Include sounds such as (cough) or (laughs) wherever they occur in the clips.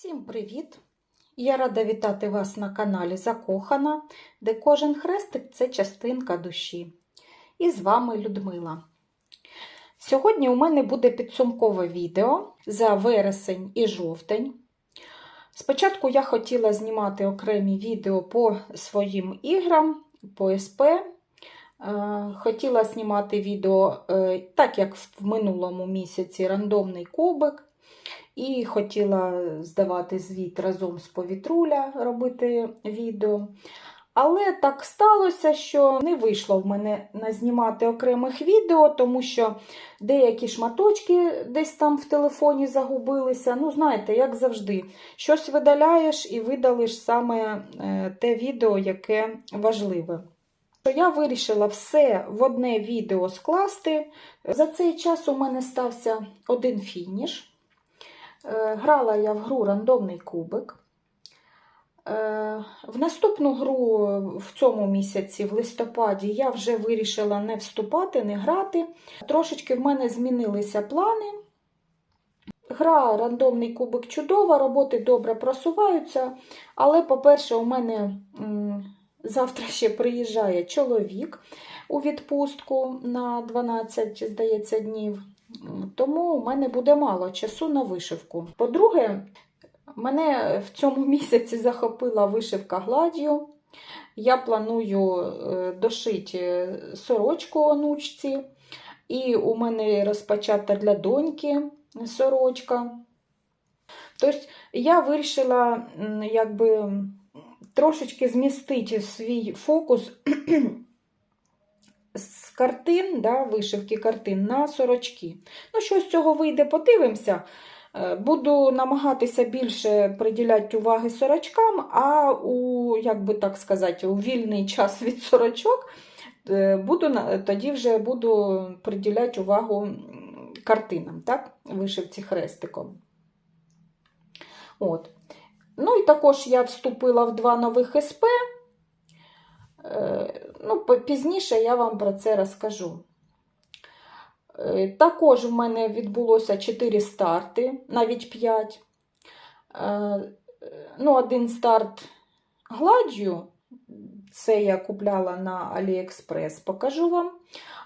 Всім привіт! Я рада вітати вас на каналі Закохана, де кожен хрестик це частинка душі. І з вами Людмила. Сьогодні у мене буде підсумкове відео за вересень і жовтень. Спочатку я хотіла знімати окремі відео по своїм іграм, по СП. Е, Хотіла знімати відео, е, так як в минулому місяці рандомний кубик. І хотіла здавати звіт разом з повітруля, робити відео. Але так сталося, що не вийшло в мене назнімати окремих відео, тому що деякі шматочки десь там в телефоні загубилися. Ну, знаєте, як завжди, щось видаляєш і видалиш саме е, те відео, яке важливе. Я вирішила все в одне відео скласти. За цей час у мене стався один фініш. Е, Грала я в гру рандомний кубик. Е, В наступну гру в цьому місяці, в листопаді, я вже вирішила не вступати, не грати. Трошечки в мене змінилися плани. Гра рандомний кубик чудова, роботи добре просуваються. Але, по-перше, у мене завтра ще приїжджає чоловік у відпустку на 12, здається, днів. Тому у мене буде мало часу на вишивку. По-друге, мене в цьому (laughs) місяці захопила вишивка гладдю. Я планую е, дошити сорочку онучці. І у мене розпочата для доньки сорочка. Тобто я вирішила якби, трошечки змістити свій фокус картин, да, вишивки картин на сорочки. Ну, що з цього вийде, подивимося. Е, Буду намагатися більше приділяти уваги сорочкам, а у, як би так сказати, у вільний час від сорочок е, буду, тоді вже буду приділяти увагу картинам, так? вишивці хрестиком. От. Ну і також я вступила в два нових СП. Е, Ну, пізніше я вам про це розкажу. Е, Також в мене відбулося 4 старти, навіть 5. Ну, один старт гладдю, це я купляла на AliExpress, покажу вам.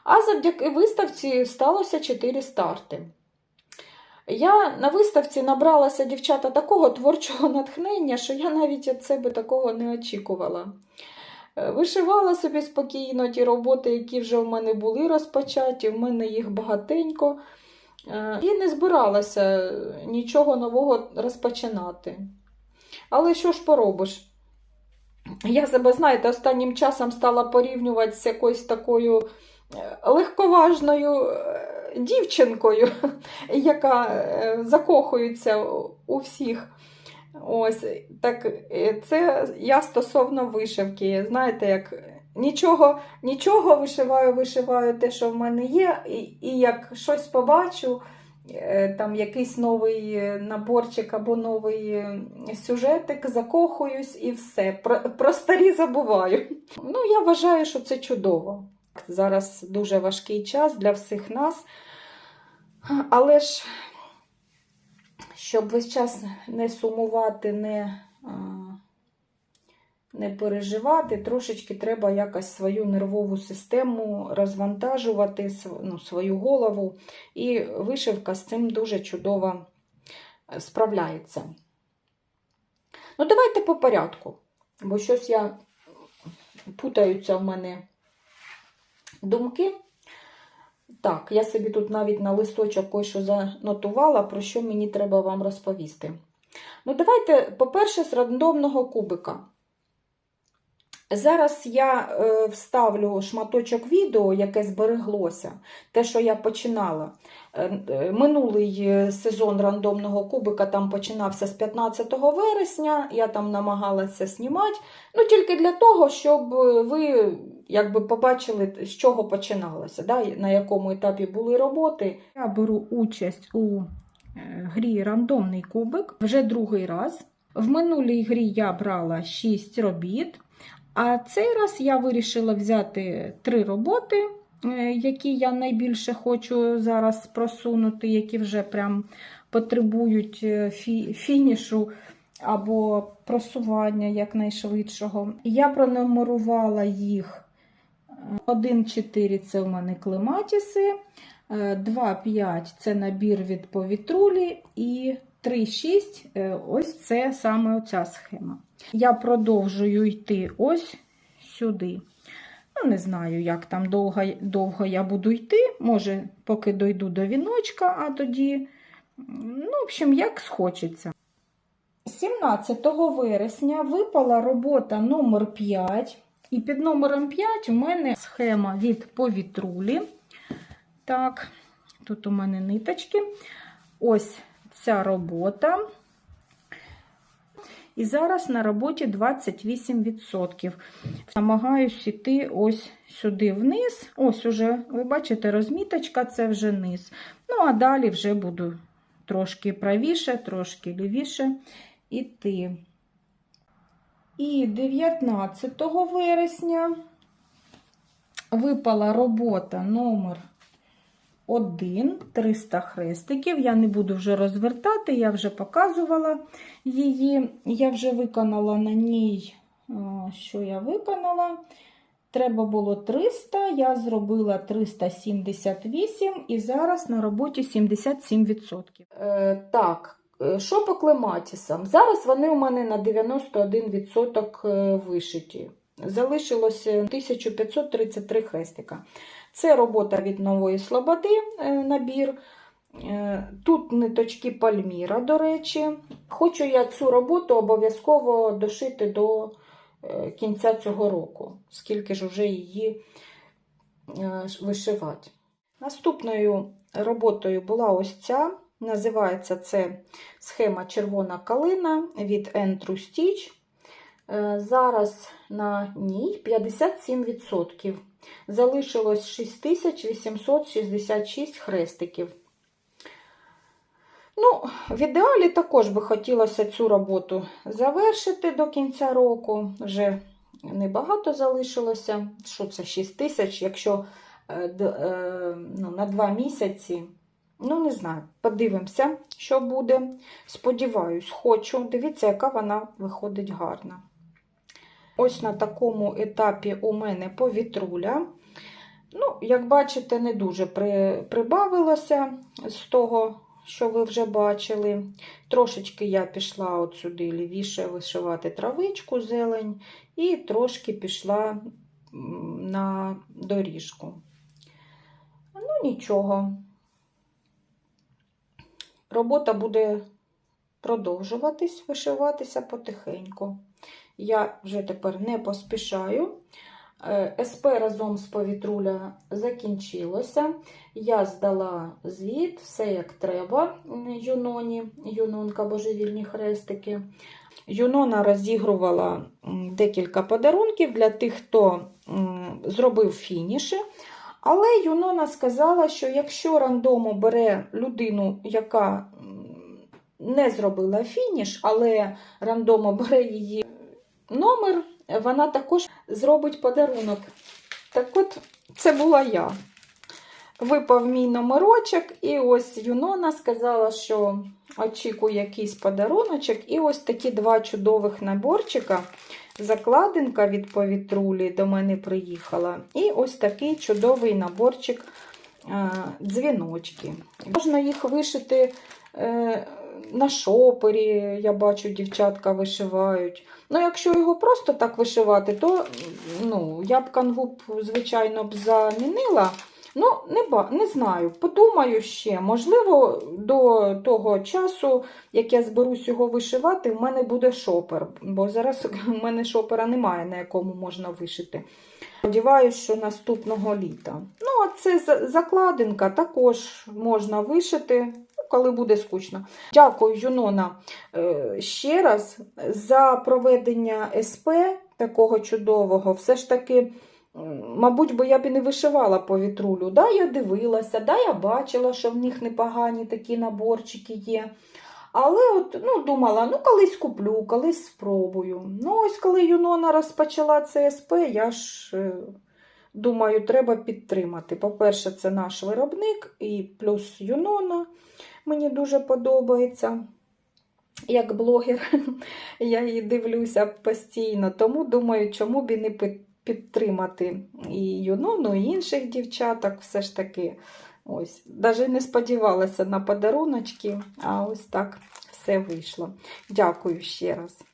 А завдяки виставці сталося 4 старти. Я на виставці набралася дівчата такого творчого натхнення, що я навіть від себе такого не очікувала. Е, Вишивала собі спокійно ті роботи, які вже в мене були розпочаті, в мене їх багатенько. Е, І не збиралася нічого нового розпочинати. Але що ж поробиш? Я себе, знаєте, останнім часом стала порівнювати з якоюсь такою е, легковажною дівчинкою, (laughs) яка закохується у всіх. Ось так е, це я стосовно вишивки. Знаєте, як нічого, нічого вишиваю, вишиваю те, що в мене є, і, і як щось побачу, е, там якийсь новий е, наборчик або новий сюжетик, закохуюсь і все. Про, про старі забуваю. Ну, я вважаю, що це чудово. Зараз дуже важкий час для всіх нас. Але ж щоб весь час не сумувати, не, не переживати, трошечки треба якось свою нервову систему розвантажувати, ну, свою голову. І вишивка з цим дуже чудово справляється. Ну, давайте по порядку, бо щось я путаються в мене думки. Так, я собі тут навіть на листочок кое-що занотувала, про що мені треба вам розповісти. Ну, давайте, по-перше, з рандомного кубика. Зараз я е, вставлю шматочок відео, яке збереглося, те, що я починала. Е, е, Минулий сезон рандомного кубика там починався з 15 вересня, я там намагалася знімати. Ну, тільки для того, щоб ви якби побачили, з чого починалося, да, на якому етапі були роботи. Я беру участь у грі рандомний кубик вже другий раз. В минулій грі я брала 6 робіт, а цей раз я вирішила взяти три роботи, е, які я найбільше хочу зараз просунути, які вже прям потребують е, фі- фінішу або просування якнайшвидшого. Я пронумерувала їх 1-4 це у мене клематіси, 2-5 це набір від повітрулі, і 3-6 е, ось це саме оця схема. Я продовжую йти ось сюди. Ну, не знаю, як там довго, довго я буду йти. Може, поки дойду до віночка, а тоді, ну, в общем, як схочеться. 17 вересня випала робота номер 5 і під номером 5 у мене схема від повітрулі. Так, тут у мене ниточки. Ось ця робота. І зараз на роботі 28%. Намагаюсь іти ось сюди вниз. Ось уже, ви бачите, розміточка це вже низ. Ну, а далі вже буду трошки правіше, трошки лівіше іти. І 19 вересня випала робота номер 1, 300 хрестиків. Я не буду вже розвертати, я вже показувала її. Я вже виконала на ній, що я виконала. Треба було 300, я зробила 378 і зараз на роботі 77%. Е, так, що по клематісам? Зараз вони у мене на 91% вишиті. Залишилося 1533 хрестика. Це робота від нової слободи набір. Тут ниточки Пальміра, до речі. Хочу я цю роботу обов'язково дошити до кінця цього року, скільки ж вже її вишивати. Наступною роботою була ось ця. Називається це схема червона калина від N True Stitch. Зараз на ній 57%. Залишилось 6866 хрестиків. Ну, В ідеалі також би хотілося цю роботу завершити до кінця року. Вже небагато залишилося. Що це 6 тисяч, якщо ну, на 2 місяці. Ну, не знаю, подивимося, що буде. Сподіваюсь, хочу. Дивіться, яка вона виходить гарна. Ось на такому етапі у мене повітруля. Ну, як бачите, не дуже прибавилося з того, що ви вже бачили. Трошечки я пішла от сюди лівіше вишивати травичку, зелень, і трошки пішла на доріжку. Ну, нічого. Робота буде продовжуватись, вишиватися потихеньку. Я вже тепер не поспішаю. СП разом з повітруля закінчилося. Я здала звіт, все як треба Юноні, Юнонка божевільні хрестики. Юнона розігрувала декілька подарунків для тих, хто зробив фініші. Але Юнона сказала, що якщо рандому бере людину, яка не зробила фініш, але рандомо (laughs) бере її номер, вона також зробить подарунок. Так от, це була я. Випав мій номерочок, і ось Юнона сказала, що очікує якийсь подаруночок. І ось такі два чудових наборчика. Закладинка від повітрулі до мене приїхала. І ось такий чудовий наборчик дзвіночки. Можна їх вишити е, на шопері, я бачу, дівчатка вишивають. Ну, якщо його просто так вишивати, то ну, я б канву, звичайно, б замінила. Ну, не не знаю. Подумаю ще. Можливо, до того часу, як я зберусь його вишивати, в мене буде шопер. Бо зараз (laughs) в мене шопера немає, на якому можна вишити. Сподіваюсь, що наступного літа. Ну, а це закладинка також можна вишити. Коли буде скучно. Дякую, Юнона, ще раз за проведення СП такого чудового. Все ж таки, мабуть, бо я б і не вишивала по вітрулю. Да, я дивилася, да, я бачила, що в них непогані такі наборчики є. Але от, ну, думала, ну колись куплю, колись спробую. Ну, ось коли Юнона розпочала це СП, я ж думаю, треба підтримати. По-перше, це наш виробник і плюс Юнона. Мені дуже подобається. Як блогер, (laughs) я її дивлюся постійно, тому думаю, чому б і не підтримати і Юнону, і інших дівчаток. Все ж таки, ось, навіть не сподівалася на подаруночки, а ось так все вийшло. Дякую ще раз.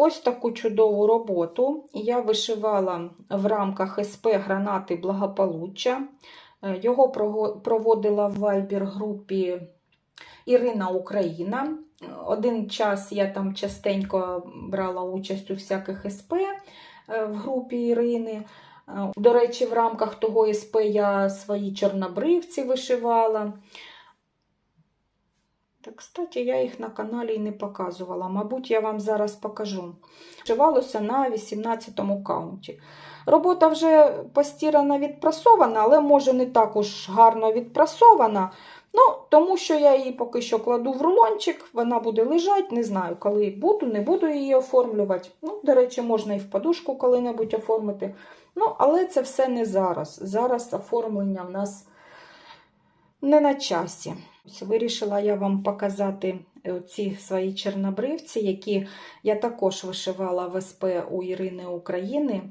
Ось таку чудову роботу я вишивала в рамках СП Гранати Благополуччя. Е, Його проводила в вайбер-групі Ірина Україна. Один час я там частенько брала участь у всяких СП е, в групі Ірини. Е, До речі, в рамках того СП я свої чорнобривці вишивала. Так, кстати, я їх на каналі і не показувала. Мабуть, я вам зараз покажу. Вшивалося на 18-му каунті. Робота вже постірана, відпрасована, але може не так уж гарно відпрасована. Ну, тому що я її поки що кладу в рулончик, вона буде лежати, не знаю, коли буду, не буду її оформлювати. Ну, до речі, можна і в подушку коли-небудь оформити. Ну, але це все не зараз. Зараз оформлення в нас не на часі. Ось Вирішила я вам показати е, ці свої чорнобривці, які я також вишивала в СП у Ірини України.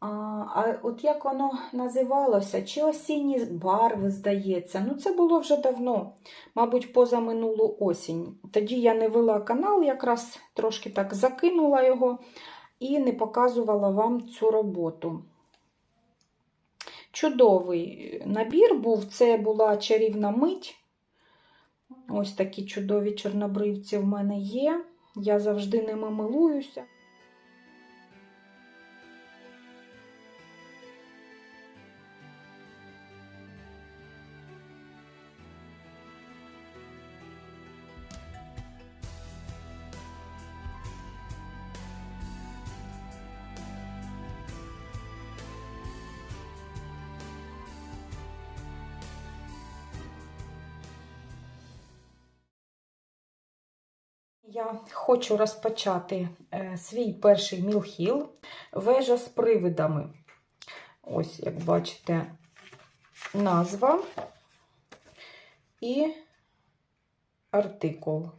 А, а от як воно називалося? Чи осінні барви, здається? Ну, це було вже давно, мабуть, позаминулу осінь. Тоді я не вела канал, якраз трошки так закинула його і не показувала вам цю роботу. Чудовий набір був, це була чарівна мить. Ось такі чудові чорнобривці в мене є. Я завжди ними милуюся. Хочу розпочати е, свій перший мілхіл вежа з привидами. Ось, як бачите, назва і артикул.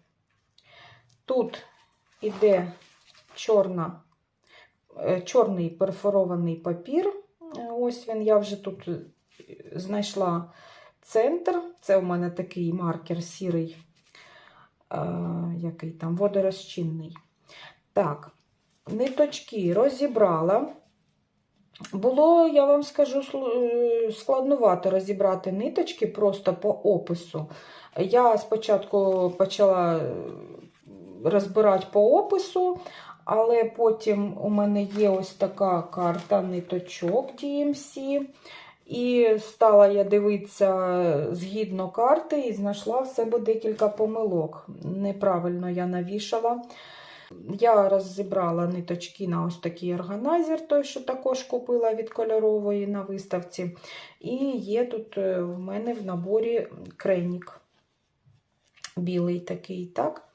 Тут іде чорна, е, чорний перфорований папір. Ось він, я вже тут е, знайшла центр. Це у мене такий маркер сірий який там водорозчинний. Так, ниточки розібрала. Було, я вам скажу, е, складнувато розібрати ниточки просто по опису. Я спочатку почала е, розбирати по опису, але потім у мене є ось така карта ниточок DMC. І стала я дивитися згідно карти і знайшла в себе декілька помилок. Неправильно я навішала. Я розібрала ниточки на ось такий органайзер, той, що також купила від кольорової на виставці. І є тут е, в мене в наборі кренік. Білий такий, так?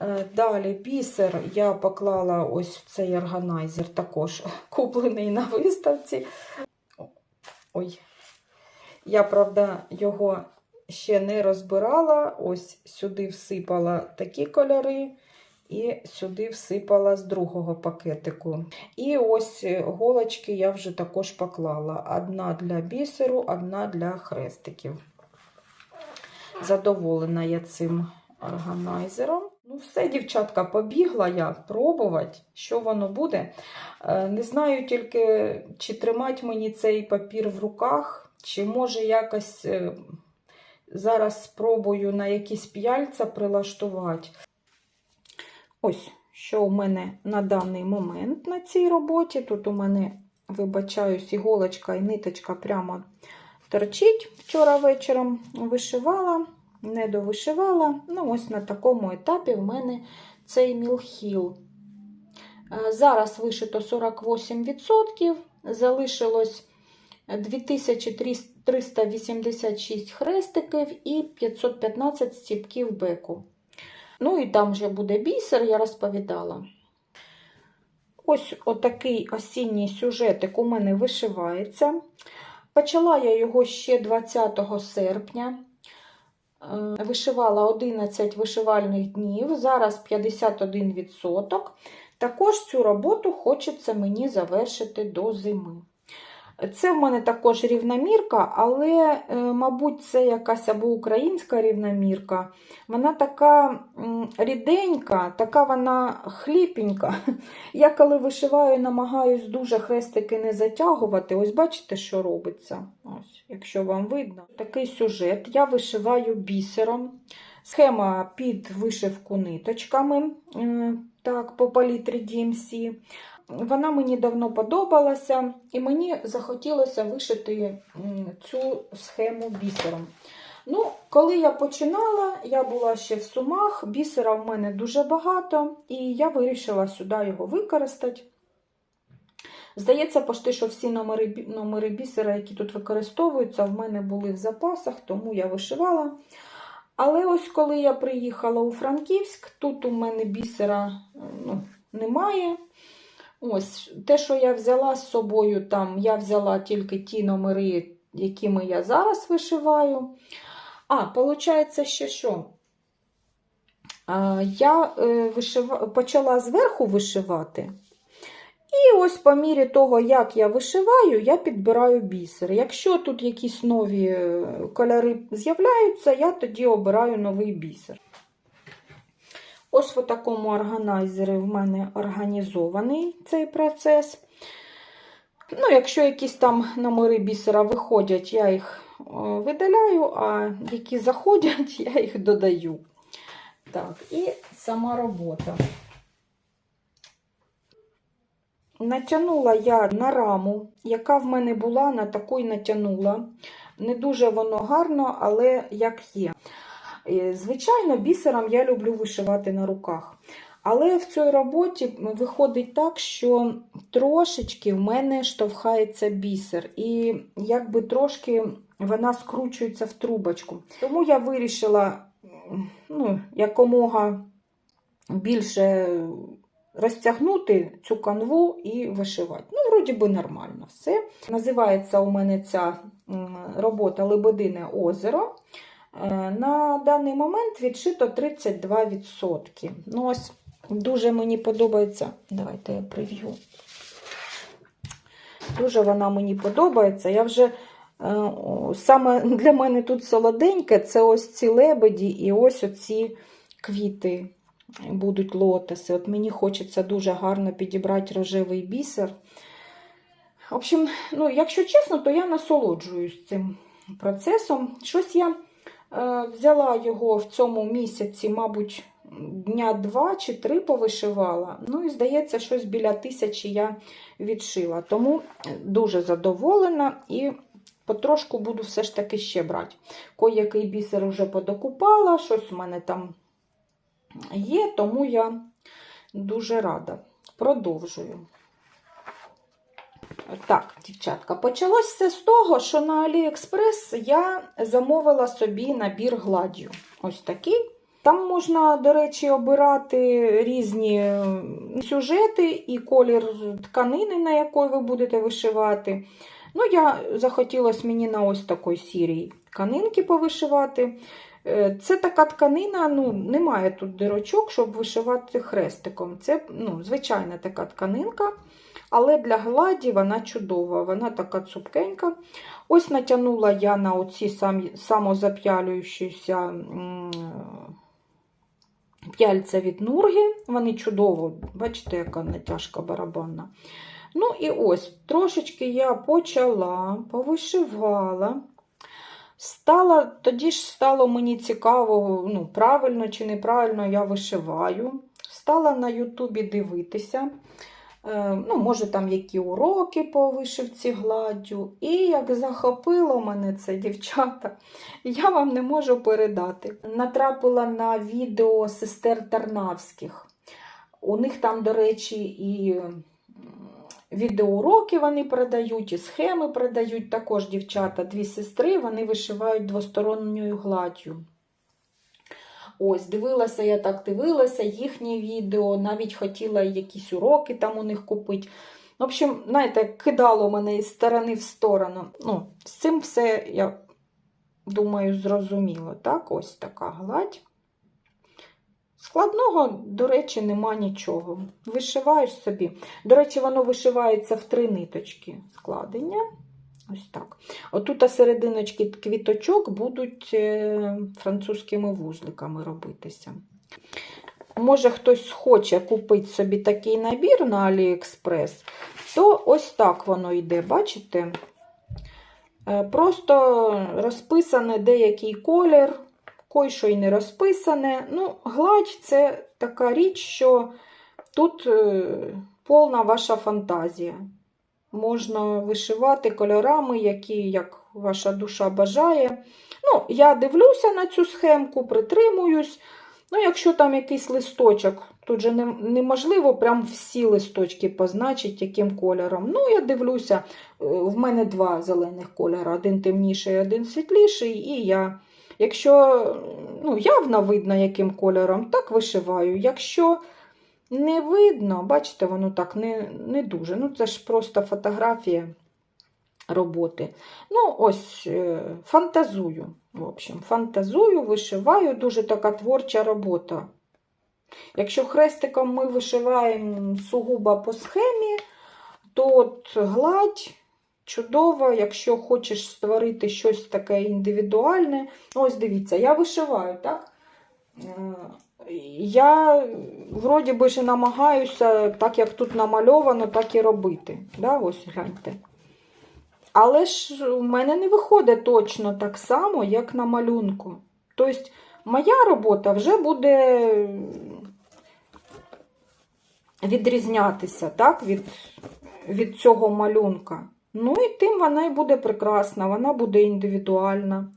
Е, Далі бісер я поклала ось в цей органайзер, також (laughs) куплений на виставці. Ой, я, правда, його ще не розбирала. Ось сюди всипала такі кольори, і сюди всипала з другого пакетику. І ось голочки я вже також поклала. Одна для бісеру, одна для хрестиків. Задоволена я цим органайзером. Ну, все, дівчатка, побігла я пробувати, що воно буде. Е, Не знаю тільки, чи тримати мені цей папір в руках, чи може якось е, зараз спробую на якісь п'яльця прилаштувати. Ось, що у мене на даний момент на цій роботі. Тут у мене, вибачаюсь, іголочка і ниточка прямо торчить. Вчора вечором вишивала, не довишивала. Ну, ось на такому етапі в мене цей мілхіл. Е, Зараз вишито 48%, залишилось 2386 хрестиків і 515 стіпків беку. Ну і там вже буде бісер, я розповідала. Ось отакий осінній сюжетик у мене вишивається. Почала я його ще 20 серпня. Е, Вишивала 11 вишивальних днів, зараз 51%. Також цю роботу хочеться мені завершити до зими. Це в мене також рівномірка, але, е, мабуть, це якась або українська рівномірка. Вона така ріденька, така вона хліпенька. (laughs) Я коли вишиваю, намагаюсь дуже хрестики не затягувати. Ось бачите, що робиться. Ось, якщо вам видно. Такий сюжет. Я вишиваю бісером. Схема під вишивку ниточками. Так, по палітрі DMC. Вона мені давно подобалася, і мені захотілося вишити цю схему бісером. Ну, коли я починала, я була ще в сумах, бісера в мене дуже багато, і я вирішила сюди його використати. Здається, почти, що всі номери, номери бісера, які тут використовуються, в мене були в запасах, тому я вишивала. Але ось коли я приїхала у Франківськ, тут у мене бісера ну, немає. Ось, те, що я взяла з собою, там я взяла тільки ті номери, якими я зараз вишиваю. А, виходить, ще що? Я е, вишива... почала зверху вишивати. І ось по мірі того, як я вишиваю, я підбираю бісер. Якщо тут якісь нові е, кольори з'являються, я тоді обираю новий бісер. Ось в такому органайзері в мене організований цей процес. Ну, якщо якісь там номери бісера виходять, я їх видаляю, а які заходять, (laughs) я їх додаю. Так, і сама робота. Натягнула я на раму, яка в мене була, на таку й натягнула. Не дуже воно гарно, але як є. Е, Звичайно, бісером я люблю вишивати на руках. Але в цій роботі виходить так, що трошечки в мене штовхається бісер, і якби трошки вона скручується в трубочку. Тому я вирішила ну, якомога більше розтягнути цю канву і вишивати. Ну, вроді би нормально все. Називається у мене ця робота Лебедине озеро. Е, На даний момент відшито 32%. Ну, ось дуже мені подобається. Давайте я прив'ю. Дуже вона мені подобається. Я вже е, саме для мене тут солоденьке це ось ці лебеді і ось оці квіти будуть лотоси. От мені хочеться дуже гарно підібрати рожевий бісер. В общем, ну, якщо чесно, то я насолоджуюсь цим процесом. Щось я е, взяла його в цьому місяці, мабуть, дня два чи три повишивала. Ну і здається, щось біля тисячі я відшила. Тому дуже задоволена і потрошку буду все ж таки ще брати. Кой-який бісер вже подокупала, щось у мене там є, тому я дуже рада. Продовжую. Так, дівчатка, почалось все з того, що на Аліекспрес я замовила собі набір гладью. Ось такий. Там можна, до речі, обирати різні сюжети і колір тканини, на якої ви будете вишивати. Ну, я захотілося мені на ось такій сірій тканинки повишивати. Е, Це така тканина, ну, немає тут дирочок, щоб вишивати хрестиком. Це ну, звичайна така тканинка, але для гладі вона чудова, вона така цупкенька. Ось натягнула я на оці самозап'ялюючіся п'яльця від нурги. Вони чудово, бачите, яка натяжка барабанна. Ну і ось, трошечки я почала, повишивала. Стало, тоді ж стало мені цікаво, ну, правильно чи неправильно я вишиваю. Стала на Ютубі дивитися. Е, ну, Може, там які уроки по вишивці гладдю. І як захопило мене це, дівчата, (laughs) я вам не можу передати. Натрапила на відео сестер Тарнавських. У них там, до речі, і відеоуроки вони продають, і схеми продають. Також дівчата, дві сестри, вони вишивають двосторонньою гладдю. Ось, дивилася, я так дивилася їхнє відео, навіть хотіла якісь уроки там у них купити. В общем, знаєте, кидало мене із сторони в сторону. Ну, З цим все я думаю, зрозуміло. Так, ось така гладь. Складного, до речі, нема нічого. Вишиваєш собі. До речі, воно вишивається в три ниточки складення. Ось так. Отут серединочки квіточок будуть е, французькими вузликами робитися. Може, хтось хоче купити собі такий набір на Аліекспрес, то ось так воно йде, бачите? Е, Просто розписане деякий колір, кой що й не розписане. Ну, гладь це така річ, що тут е, повна ваша фантазія. Можна вишивати кольорами, які як ваша душа бажає. Ну, я дивлюся на цю схемку, притримуюсь. Ну, якщо там якийсь листочок, тут же неможливо прям всі листочки позначити, яким кольором. Ну, я дивлюся, е, в мене два зелених кольори, один темніший, один світліший, і я. Якщо ну, явно видно, яким кольором, так вишиваю. Якщо не видно, бачите, воно так не, не дуже. Ну, це ж просто фотографія роботи. Ну, ось, е, фантазую. В общем, фантазую, вишиваю, дуже така творча робота. Якщо хрестиком ми вишиваємо сугубо по схемі, то от гладь чудова, якщо хочеш створити щось таке індивідуальне. Ось дивіться, я вишиваю, так? Е, Я вроді би ж намагаюся, так як тут намальовано, так і робити. Да? Ось гляньте. Але ж у мене не виходить точно так само, як на малюнку. Тобто, моя робота вже буде відрізнятися так, від, від цього малюнка. Ну і тим вона і буде прекрасна, вона буде індивідуальна.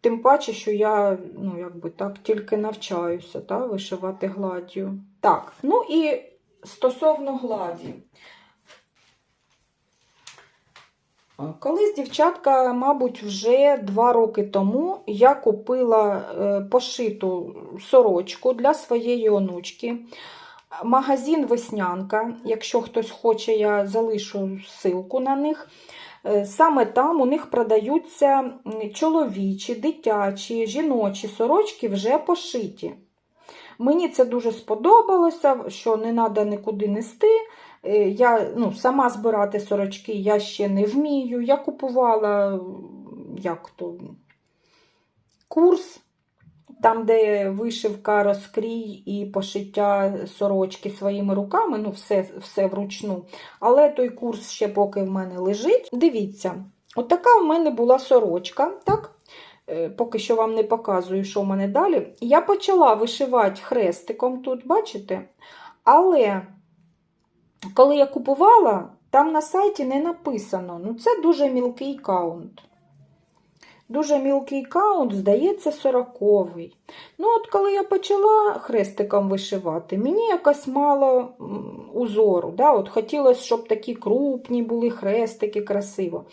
Тим паче, що я ну, якби так тільки навчаюся та, вишивати гладдю. Так, ну і стосовно гладі. Колись дівчатка, мабуть, вже два роки тому я купила е, пошиту сорочку для своєї онучки. Магазин Веснянка, якщо хтось хоче, я залишу ссылку на них. Е, Саме там у них продаються чоловічі, дитячі, жіночі сорочки вже пошиті. Мені це дуже сподобалося, що не треба нікуди нести. Е, Я ну, сама збирати сорочки я ще не вмію. Я купувала як то, курс, там, де вишивка, розкрій і пошиття сорочки своїми руками, ну, все, все вручну. Але той курс ще поки в мене лежить. Дивіться, отака в мене була сорочка, так? Е, Поки що вам не показую, що в мене далі. Я почала вишивати хрестиком тут, бачите? Але коли я купувала, там на сайті не написано. Ну, це дуже мілкий каунт. Дуже мілкий каунт, здається, сороковий. Ну, от коли я почала хрестиком вишивати, мені якось мало узору. Да? От хотілося, щоб такі крупні були хрестики красиво.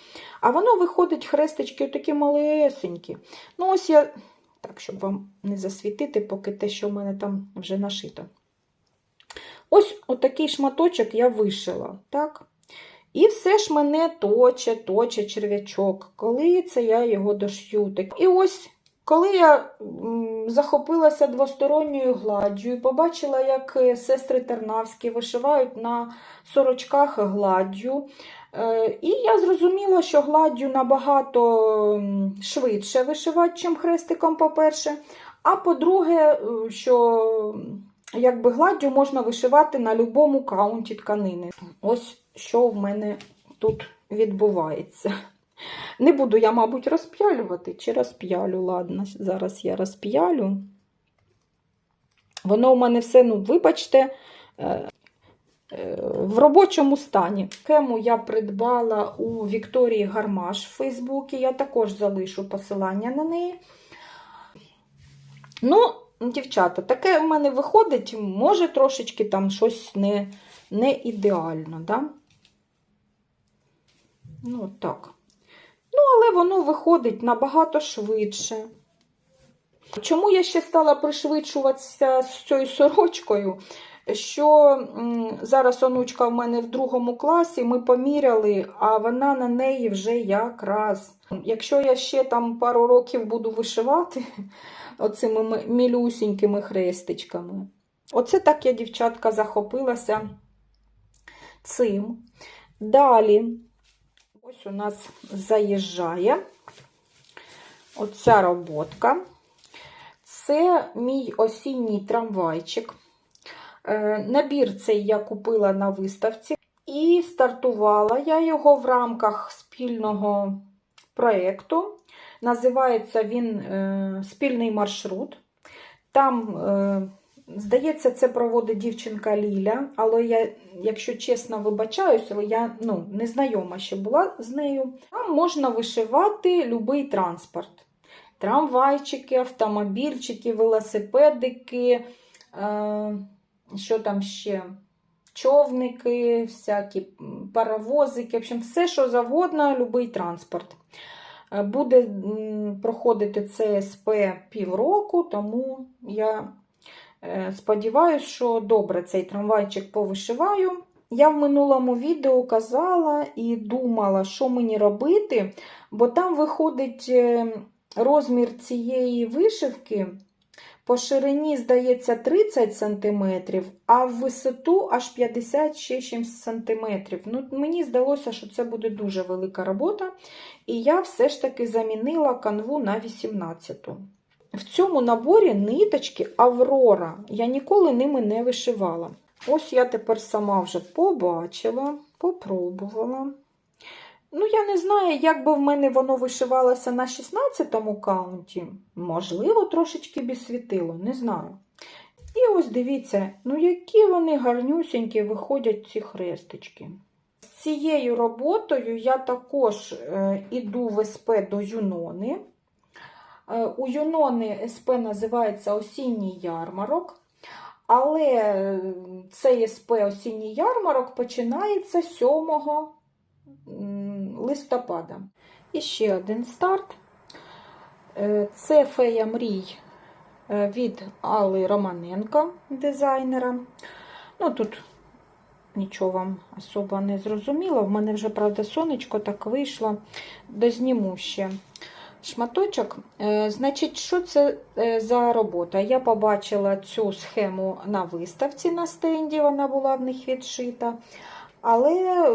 А воно виходить хрестички такі малесенькі. Ну, ось я, так, щоб вам не засвітити, поки те, що в мене там вже нашито. Ось отакий шматочок я вишила. так? І все ж мене точе, точе черв'ячок. Коли це я його дошью. І ось, коли я захопилася двосторонньою гладдю і побачила, як е, сестри Тернавські вишивають на сорочках гладдю. е, І я зрозуміла, що гладдю набагато швидше вишивати, чим хрестиком, по-перше. А по-друге, е, що якби гладдю можна вишивати на будь-якому каунті тканини. Ось що в мене тут відбувається. Не буду я, мабуть, розп'ялювати чи розп'ялю. Ладно, зараз я розп'ялю. Воно у мене все, ну, вибачте, е, е, в робочому стані. Кему я придбала у Вікторії Гармаш в Фейсбуці. Я також залишу посилання на неї. Ну, дівчата, таке в мене виходить, може трошечки там щось не, не ідеально, да? Ну, так. Ну, але воно виходить набагато швидше. Чому я ще стала пришвидшуватися з цією сорочкою? що зараз онучка в мене в другому класі, ми поміряли, а вона на неї вже якраз. Якщо я ще там пару років буду вишивати (laughs) оцими мілюсінькими хрестичками. Оце так я, дівчатка, захопилася цим. Далі, ось у нас заїжджає оця роботка. Це мій осінній трамвайчик. Е, Набір цей я купила на виставці і стартувала я його в рамках спільного проєкту. Називається він е, Спільний маршрут. Там, е, здається, це проводить дівчинка Ліля, але я, якщо чесно, вибачаюсь, але я ну, не знайома ще була з нею. Там можна вишивати будь-який транспорт. Трамвайчики, автомобільчики, велосипедики, е, що там ще? Човники, всякі паровозики, в общем, все, що завгодно, будь-який транспорт. Е, Буде проходити ЦСП півроку, тому я е, сподіваюся, що добре цей трамвайчик повишиваю. Я в минулому відео казала і думала, що мені робити, бо там виходить е, розмір цієї вишивки. По ширині, здається, 30 см, а в висоту аж 56 см. Ну, мені здалося, що це буде дуже велика робота. І я все ж таки замінила канву на 18. В цьому наборі ниточки Аврора. Я ніколи ними не вишивала. Ось я тепер сама вже побачила, попробувала. Ну, я не знаю, як би в мене воно вишивалося на 16-му каунті. Можливо, трошечки б світило, не знаю. І ось дивіться, ну які вони гарнюсінькі виходять ці хрестички. З цією роботою я також е, іду в СП до Юнони. Е, у Юнони СП називається осінній ярмарок. Але е, цей СП осінній ярмарок починається 7 листопада. І ще один старт. Е, Це фея мрій від Алли Романенко, дизайнера. Ну, тут нічого вам особо не зрозуміло. В мене вже, правда, сонечко так вийшло. Дозніму ще шматочок. Е, Значить, що це е, за робота? Я побачила цю схему на виставці на стенді, вона була в них відшита. Але е,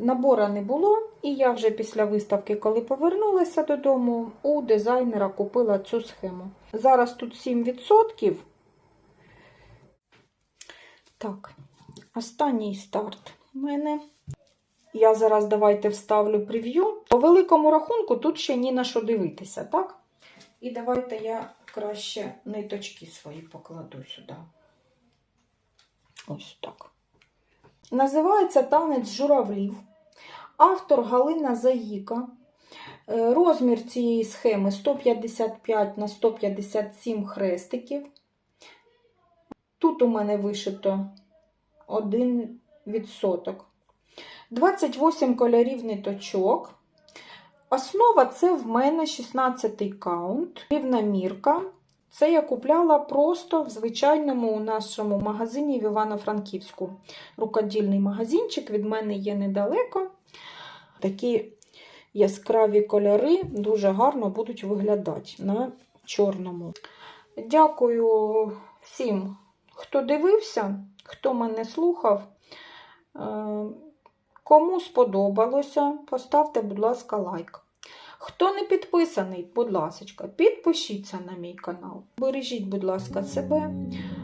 набора не було, і я вже після виставки, коли повернулася додому, у дизайнера купила цю схему. Зараз тут 7%. Так, останній старт у мене. Я зараз давайте вставлю прев'ю. По великому рахунку тут ще ні на що дивитися, так? І давайте я краще ниточки свої покладу сюди. Ось так. Називається танець журавлів. Автор Галина Заїка. Е, Розмір цієї схеми 155 на 157 хрестиків. Тут у мене вишито 1%. 28 кольорів ниточок. Основа це в мене 16 каунт, рівна мірка. Це я купляла просто в звичайному у нашому магазині в Івано-Франківську. Рукодільний магазинчик від мене є недалеко. Такі яскраві кольори дуже гарно будуть виглядати на чорному. Дякую всім, хто дивився, хто мене слухав. Кому сподобалося, поставте, будь ласка, лайк. Хто не підписаний, будь ласка, підпишіться на мій канал. Бережіть, будь ласка, себе.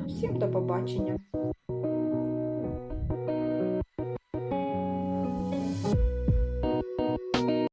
Всім до побачення!